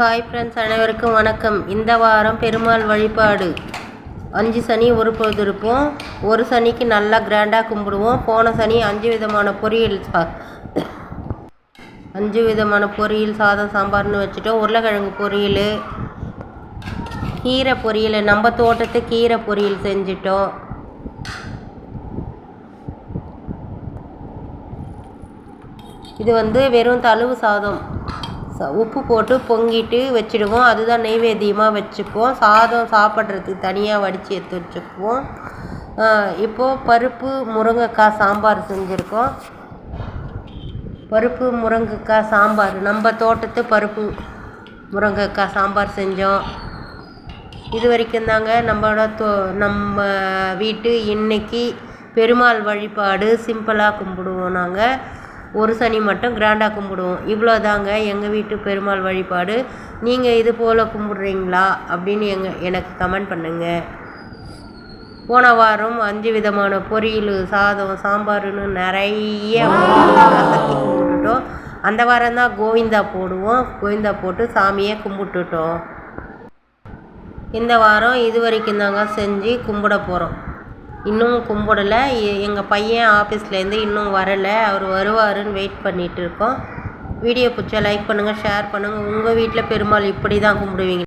Hi friends அனைவருக்கும் வணக்கம். இந்த வாரம் பெருமாள் வழிபாடு. அஞ்சு சனி ஒரு பொழுது இருப்போம். ஒரு சனிக்கு நல்லா கிராண்டாக கும்பிடுவோம். போன சனி அஞ்சு விதமான பொரியல் சா அஞ்சு விதமான பொரியல் சாதம் சாம்பார்னு வச்சுட்டோம். உருளைக்கிழங்கு பொரியல் கீரை பொரியல் நம்ம தோட்டத்து கீரை பொரியல் செஞ்சிட்டோம். இது வந்து வெறும் தழுவு சாதம். உப்பு போட்டு பொங்கிட்டு வச்சிடுவோம். அதுதான் நெய்வேத்தியமாக வச்சுப்போம் சாதம் சாப்பிட்றதுக்கு தனியாக வடித்து எடுத்து வச்சுக்குவோம். இப்போது பருப்பு முருங்கைக்காய் சாம்பார் செஞ்சுருக்கோம். பருப்பு முருங்கைக்காய் சாம்பார். நம்ம தோட்டத்து பருப்பு முருங்கைக்காய் சாம்பார் செஞ்சோம். இது வரைக்கும் தாங்க நம்மளோட தோ நம்ம வீட்டு இன்னைக்கு பெருமாள் வழிபாடு சிம்பிளாக கும்பிடுவோம் நாங்கள் ஒரு சனி மட்டும் கிராண்டாக கும்பிடுவோம். இவ்வளோ தாங்க எங்கள் வீட்டு பெருமாள் வழிபாடு. நீங்கள் இது போல் கும்பிட்றீங்களா? அப்படின்னு எங்கள் எனக்கு கமெண்ட் பண்ணுங்கள் போன வாரம் அஞ்சு விதமான பொரியல் சாதம் சாம்பார்னு நிறைய அசத்தி கும்பிட்டுட்டோம். அந்த வாரம் தான் கோவிந்தா போடுவோம். கோவிந்தா போட்டு சாமியை கும்பிட்டுட்டோம். இந்த வாரம் இது வரைக்கும் தாங்க செஞ்சு கும்பிட போகிறோம் இன்னும் கும்பிடலை. எங்கள் பையன் ஆஃபீஸ்லேருந்து இன்னும் வரலை. அவர் வருவாருன்னு வெயிட் பண்ணிகிட்டு இருக்கோம். வீடியோ பிடிச்சா லைக் பண்ணுங்கள் ஷேர் பண்ணுங்கள் உங்கள் வீட்டில் பெருமாள் இப்படி தான் கும்பிடுவீங்க.